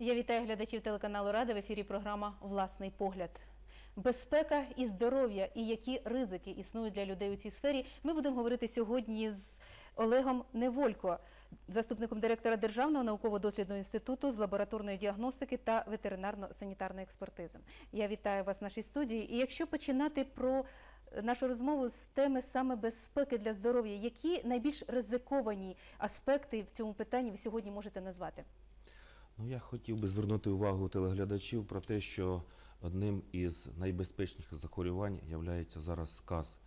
Я вітаю глядачів телеканалу Рада в ефірі програма Власний погляд. Безпека і здоров'я, і які ризики існують для людей у цій сфері. Ми будемо говорити сьогодні з Олегом Неволько, заступником директора Державного науково-дослідного інституту з лабораторної діагностики та ветеринарно-санітарної експертизи. Я вітаю вас в нашій студії. І якщо починати про нашу розмову з теми саме безпеки для здоров'я, які найбільш ризиковані аспекти в цьому питанні ви сьогодні можете назвати? Ну, я хотів би звернути увагу телеглядачів про те, що одним із найбезпечніших захворювань є зараз сказ.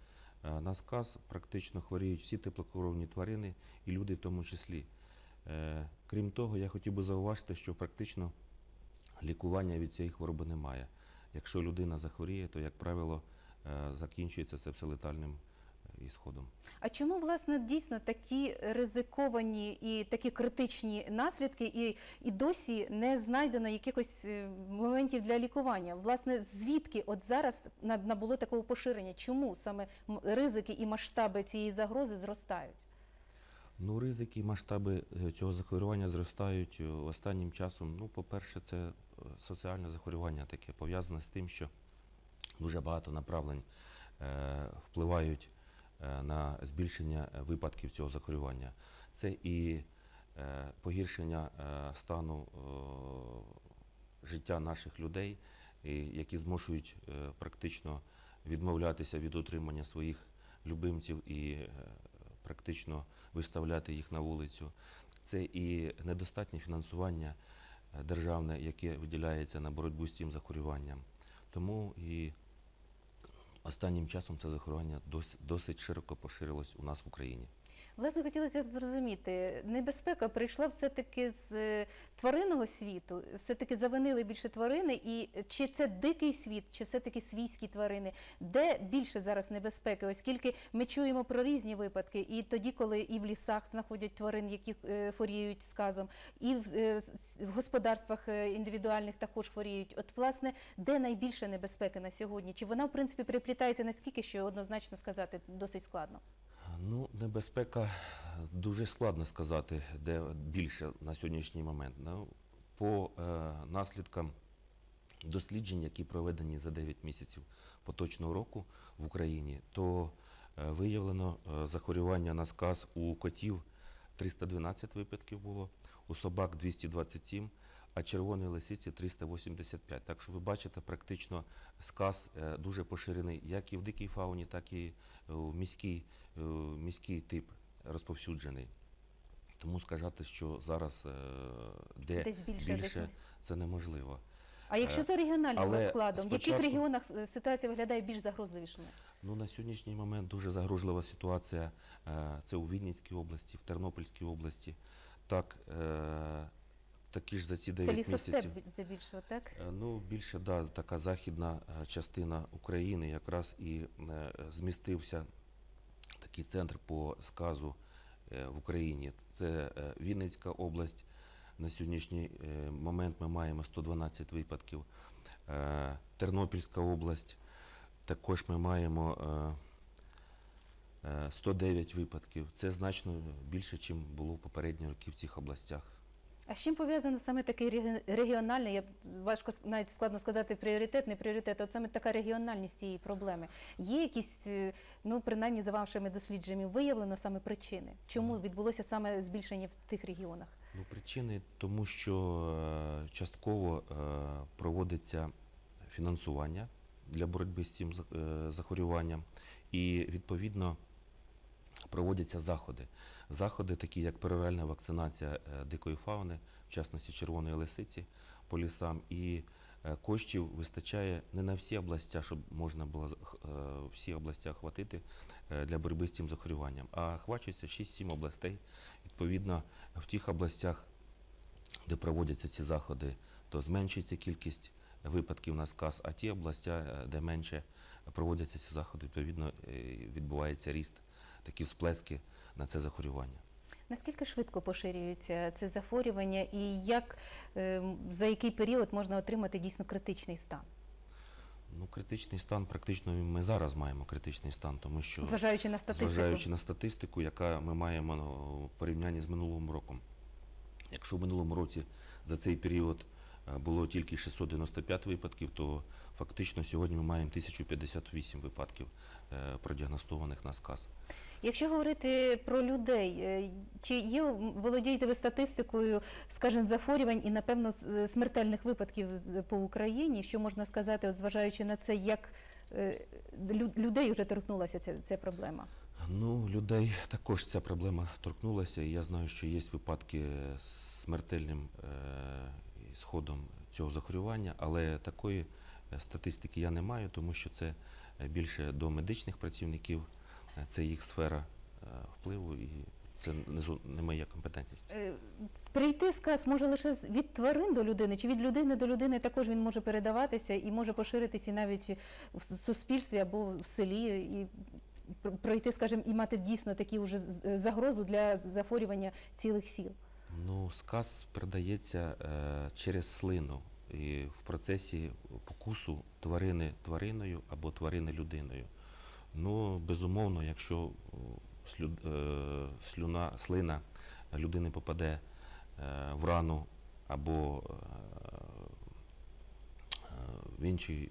Е, На сказ практично хворіють всі теплокровні тварини і люди в тому числі. Е, Крім того, я хотів би зауважити, що практично лікування від цієї хвороби немає. Якщо людина захворіє, то, як правило, е, закінчується це все летальним ісходом. А чому власне дійсно такі ризиковані і такі критичні наслідки, і, і досі не знайдено якихось е, моментів для лікування? Власне, звідки от зараз набуло такого поширення? Чому саме ризики і масштаби цієї загрози зростають? Ну, ризики і масштаби е, цього захворювання зростають е, останнім часом. Ну, по-перше, це соціальне захворювання таке пов'язане з тим, що дуже багато направлень е, впливають на збільшення е, випадків цього захворювання. Це і е, погіршення е, стану е, життя наших людей, які змушують е, практично відмовлятися від утримання своїх любимців і е, практично виставляти їх на вулицю. Це і недостатнє фінансування е, державне, яке виділяється на боротьбу з цим захворюванням. Тому і останнім часом це захворювання досить, широко поширилось у нас в Україні. Власне, хотілося б зрозуміти, небезпека прийшла все-таки з е, тваринного світу, все-таки завинили більше тварини, і чи це дикий світ, чи все-таки свійські тварини? Де більше зараз небезпеки? Оскільки ми чуємо про різні випадки, і тоді, коли і в лісах знаходять тварин, які е, хворіють сказом, і в, е, господарствах індивідуальних також хворіють. От, власне, де найбільше небезпеки на сьогодні? Чи вона, в принципі, переплітається наскільки, що однозначно сказати досить складно? Ну, небезпека дуже складно сказати, де більше на сьогоднішній момент. Ну, по е, наслідкам досліджень, які проведені за 9 місяців поточного року в Україні, то е, виявлено е, захворювання на сказ у котів 312 випадків було, у собак 227, а червоної лисиці 385. Так що ви бачите, практично сказ е, дуже поширений як і в дикій фауні, так і е, в міський, е, міський тип розповсюджений. Тому сказати, що зараз де Десь більше, більше це неможливо. А якщо за регіональним але розкладом, в яких регіонах ситуація виглядає більш загрозливішими? Ну, на сьогоднішній момент дуже загрожлива ситуація. Це у Вінницькій області, в Тернопільській області. Так, такі ж за ці 9 Це лісостеп здебільшого, так? Е, Ну, більше да, така західна е, частина України якраз і е, змістився такий центр по сказу в Україні. Це Вінницька область. На сьогоднішній момент ми маємо 112 випадків. Тернопільська область. Також ми маємо е, е, 109 випадків. Це значно більше, ніж було в попередні роки в цих областях. А з чим пов'язано саме такий регіональний, я важко навіть складно сказати пріоритет, не пріоритет, а от саме така регіональність цієї проблеми. Є якісь, е, ну принаймні за вашими дослідженнями, виявлено саме причини? Чому відбулося саме збільшення в тих регіонах? Ну, причини тому, що е, частково е, проводиться фінансування для боротьби з цим за- захворюванням, і відповідно проводяться заходи. Заходи, такі як пероральна вакцинація е, дикої фауни, в частності червоної лисиці по лісам, і е, коштів вистачає не на всі області, щоб можна було е, всі області охватити для боротьби з цим захворюванням, а охвачується 6-7 областей. Відповідно, в тих областях, де проводяться ці заходи, то зменшується кількість випадків на сказ, а ті області, де менше проводяться ці заходи, відповідно відбувається ріст, такі всплески на це захворювання. Наскільки швидко поширюється це захворювання і як е, за який період можна отримати дійсно критичний стан? Ну, критичний стан, практично ми зараз маємо критичний стан, тому що Зважаючи на статистику. зважаючи на статистику, яка ми маємо ну, в порівнянні з минулим роком. Якщо в минулому році за цей період е, було тільки 695 випадків, то фактично сьогодні ми маємо 1058 випадків е, продіагностованих на сказ. Якщо говорити про людей, е, чи є володієте ви статистикою, скажімо, захворювань і напевно смертельних випадків по Україні? Що можна сказати, от зважаючи на це, як е, людей вже торкнулася ця, ця проблема? Ну, людей також ця проблема торкнулася, і я знаю, що є випадки з смертельним е, сходом цього захворювання, але такої е, статистики я не маю, тому що це е, більше до медичних працівників, е, це їх сфера е, впливу, і це не, моя компетентність. Е, Прийти сказ може лише від тварин до людини, чи від людини до людини також він може передаватися і може поширитися навіть в суспільстві або в селі, і пр- пройти, скажімо, і мати дійсно такі уже з- загрозу для захворювання цілих сіл. Ну, сказ передається е, через слину і в процесі покусу тварини твариною або тварини людиною. Ну, безумовно, якщо слю, е, слюна, слина людини попаде е, в рану або е, в інший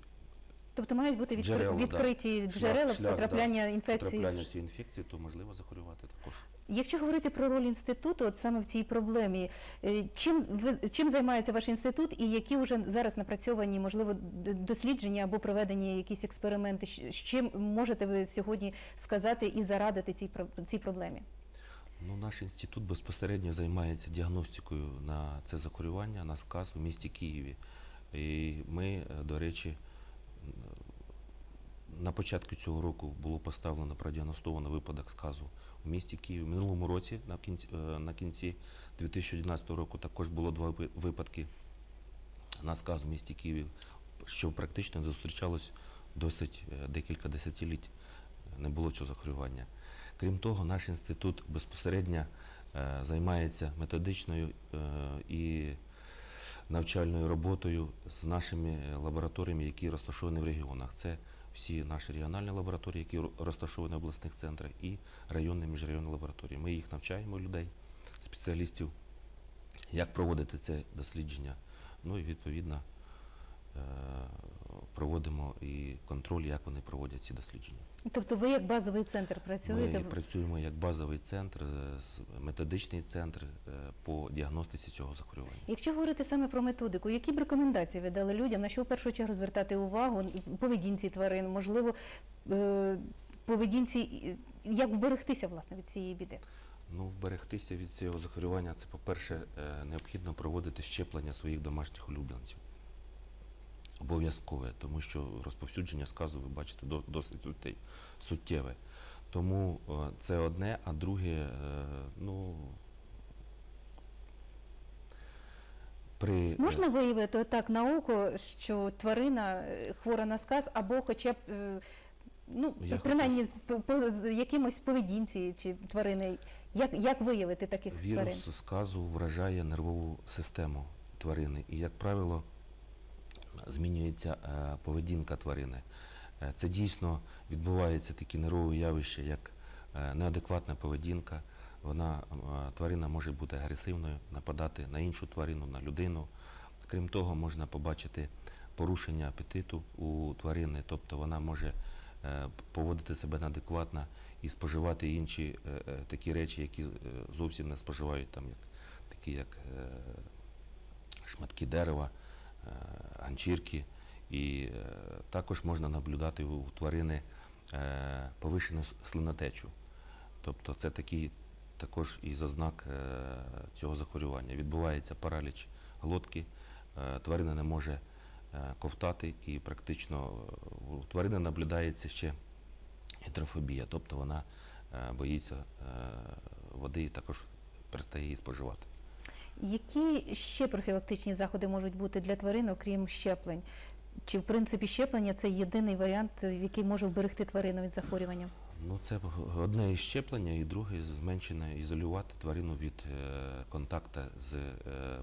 Тобто мають бути відкри- Джерела, відкриті Шлях- джерела шлях, потрапляння інфекції. потрапляння цієї інфекції, то можливо захворювати також. Якщо говорити про роль інституту, от саме в цій проблемі, е, чим ви чим займається ваш інститут, і які вже зараз напрацьовані, можливо, дослідження або проведені якісь експерименти? З чим можете ви сьогодні сказати і зарадити цій цій проблемі? Ну, наш інститут безпосередньо займається діагностикою на це захворювання, на сказ в місті Києві. І ми, е, до речі, на початку цього року було поставлено продіагностовано випадок сказу в місті Києві. Минулому році, на кінці, е, на кінці 2011 року, також було два випадки на сказ в місті Києві, що практично зустрічалось досить е, декілька десятиліть. Не було цього захворювання. Крім того, наш інститут безпосередньо е, займається методичною і навчальною роботою з нашими лабораторіями, які розташовані в регіонах. Це всі наші регіональні лабораторії, які розташовані в обласних центрах, і районні міжрайонні лабораторії. Ми їх навчаємо людей, спеціалістів, як проводити це дослідження. Ну і відповідно е, проводимо і контроль, як вони проводять ці дослідження. Тобто ви як базовий центр працюєте? Ми працюємо як базовий центр, е, методичний центр е, по діагностиці цього захворювання. Якщо говорити саме про методику, які б рекомендації ви дали людям, на що в першу чергу звертати увагу поведінці тварин, можливо, е, поведінці, як вберегтися власне від цієї біди? Ну, вберегтися від цього захворювання, це, по-перше, е, необхідно проводити щеплення своїх домашніх улюбленців. Обов'язкове, тому що розповсюдження сказу, ви бачите, до- досить суттєве. Тому е, це одне, а друге, е, ну. При, е, Можна виявити так на око, що тварина хвора на сказ, або хоча б ну, Я принаймні по, по якимось поведінці чи тварини. Як, як виявити таких тварин? Вірус сказу вражає нервову систему тварини, і, як правило, змінюється е, поведінка тварини. Е, Це дійсно відбуваються такі нервові явища, як е, неадекватна поведінка. Вона, тварина може бути агресивною, нападати на іншу тварину, на людину. Крім того, можна побачити порушення апетиту у тварини, тобто вона може поводити себе неадекватно і споживати інші такі речі, які зовсім не споживають, там, як, такі як шматки дерева, ганчірки. І е, також можна наблюдати у тварини е, повишену слинотечу. Тобто це також із ознак е, цього захворювання. Відбувається параліч глотки, е, тварина не може е, ковтати і практично е, у тварини наблюдається ще гідрофобія, тобто вона е, боїться е, води і також перестає її споживати. Які ще профілактичні заходи можуть бути для тварин, окрім щеплень? Чи в принципі щеплення це єдиний варіант, який може вберегти тварину від захворювання? Ну, це одне із щеплення, і друге зменшення ізолювати тварину від е, контакту з е,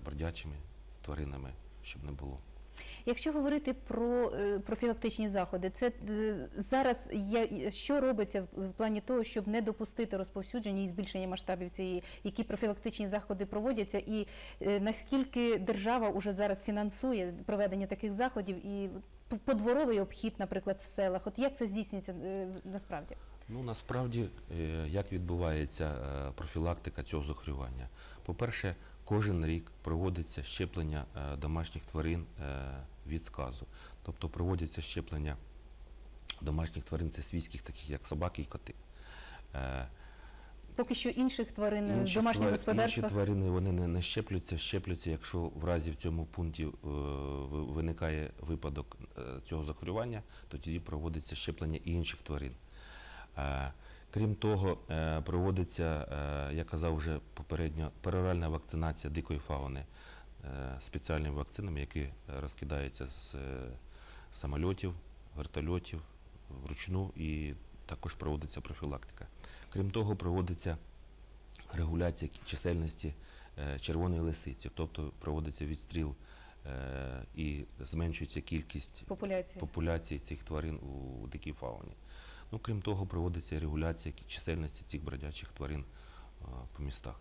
бродячими тваринами, щоб не було. Якщо говорити про е, профілактичні заходи, це е, зараз я, що робиться в плані того, щоб не допустити розповсюдження і збільшення масштабів цієї, які профілактичні заходи проводяться, і е, наскільки держава уже зараз фінансує проведення таких заходів і подворовий обхід, наприклад, в селах? От як це здійснюється насправді? Ну насправді, як відбувається профілактика цього захворювання? По-перше, кожен рік проводиться щеплення е, домашніх тварин е, від сказу. Тобто проводяться щеплення домашніх тварин, це свійських, таких як собаки і коти. Е, Поки що інших тварин в домашніх господарствах Інші тварини вони не, не щепляться, щепляться, якщо в разі в цьому пункті е, виникає випадок е, цього захворювання, то тоді проводиться щеплення і інших тварин. Е, крім того, е, проводиться, е, я казав вже попередньо, пероральна вакцинація дикої фауни е, спеціальними вакцинами, які розкидаються з самольотів, вертольотів вручну і також проводиться профілактика. Крім того, проводиться регуляція чисельності червоної лисиці, тобто проводиться відстріл і зменшується кількість популяції. популяції цих тварин у дикій фауні. Ну, крім того, проводиться регуляція чисельності цих бродячих тварин по містах.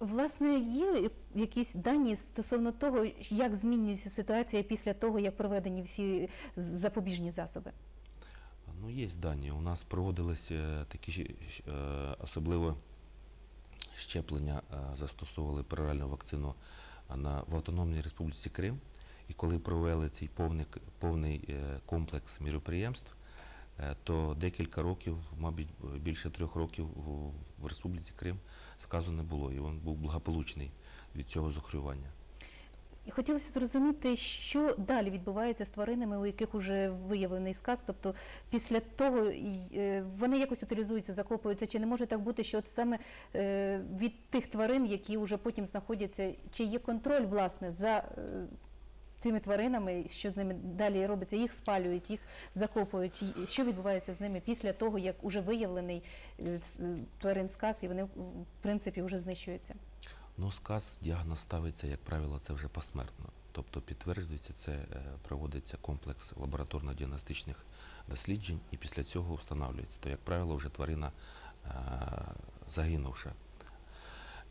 Власне, є якісь дані стосовно того, як змінюється ситуація після того, як проведені всі запобіжні засоби? Ну, є дані. У нас проводились е, такі е, особливо щеплення, е, застосовували пероральну вакцину на, в Автономній Республіці Крим. І коли провели цей повний, повний е, комплекс міроприємств, то декілька років, мабуть, більше трьох років в, Республіці Крим сказу не було. І він був благополучний від цього захворювання. І хотілося зрозуміти, що далі відбувається з тваринами, у яких вже виявлений сказ. Тобто після того е, вони якось утилізуються, закопуються. Чи не може так бути, що от саме е, від тих тварин, які вже потім знаходяться, чи є контроль власне за е, тими тваринами, що з ними далі робиться? Їх спалюють, їх закопують. Що відбувається з ними після того, як уже виявлений е, тварин сказ, і вони в принципі вже знищуються? Ну, сказ діагноз ставиться, як правило, це вже посмертно. Тобто підтверджується, це е, проводиться комплекс лабораторно-діагностичних досліджень, і після цього встановлюється. То, як правило, вже тварина е, загинувша.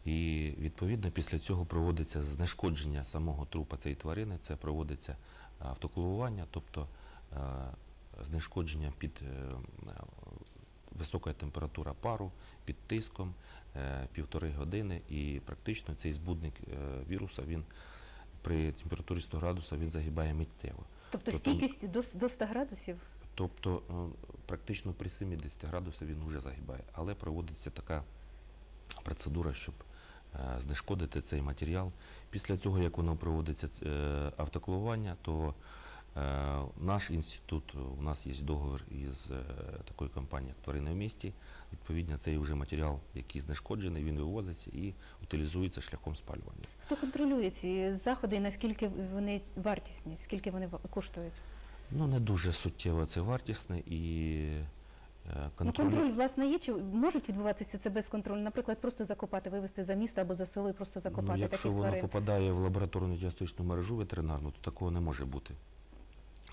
І відповідно після цього проводиться знешкодження самого трупа цієї тварини, це проводиться автокловування, тобто е, знешкодження під е, е, висока температура пару, під тиском, е, півтори години, і практично цей збудник е, віруса він при температурі 100 градусів він загибає миттєво. Тобто Тобто- стійкість до, до 100 градусів? Тобто е, практично при 70 градусах він вже загибає. Але проводиться така процедура, щоб е, знешкодити цей матеріал. Після цього, як воно проводиться е, то е, наш інститут, у нас є договір із е, такою компанією, як тварини в місті. Відповідно, цей вже матеріал, який знешкоджений, він вивозиться і утилізується шляхом спалювання. Хто контролює ці заходи і наскільки вони вартісні, скільки вони коштують? Ну, не дуже суттєво це вартісне і е, Ну, контроль, власне, є, чи можуть відбуватися це без контролю? Наприклад, просто закопати, вивезти за місто або за село і просто закопати ну, якщо таких воно тварин. попадає в лабораторну діагностичну мережу ветеринарну, то такого не може бути.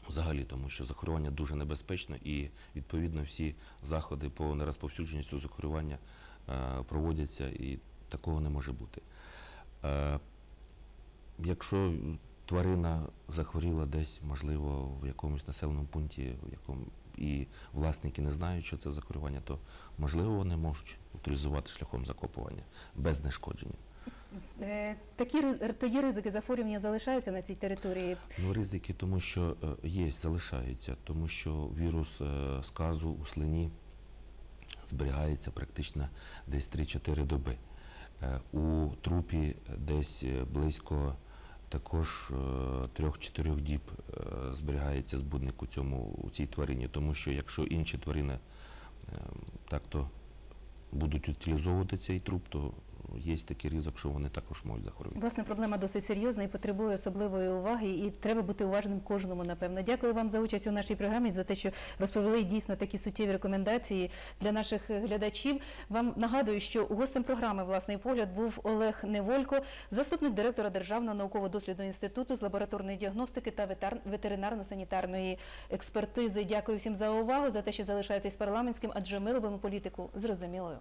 Взагалі, тому що захворювання дуже небезпечно і відповідно всі заходи по нерозповсюдженню цього захворювання е, проводяться і такого не може бути. Е, якщо тварина захворіла десь, можливо, в якомусь населеному пункті, в якому і власники не знають, що це захворювання, то можливо вони можуть утилізувати шляхом закопування без знешкодження. Е, Такі тоді ризики захворювання залишаються на цій території. Ну, ризики, тому що е, є, залишаються, тому що вірус е, сказу у слині зберігається практично десь 3-4 доби. У трупі десь близько також е, 3-4 діб е, зберігається збудник у, цьому, у цій тварині, тому що якщо інші тварини е, так-то будуть утилізовувати цей труп, то є такий ризик, що вони також можуть захворювати. Власне, проблема досить серйозна і потребує особливої уваги, і треба бути уважним кожному, напевно. Дякую вам за участь у нашій програмі, за те, що розповіли дійсно такі суттєві рекомендації для наших глядачів. Вам нагадую, що гостем програми Власний погляд був Олег Неволько, заступник директора Державного науково-дослідного інституту з лабораторної діагностики та ветер- ветеринарно-санітарної експертизи. Дякую всім за увагу, за те, що залишаєтесь парламентським, адже ми робимо політику зрозумілою.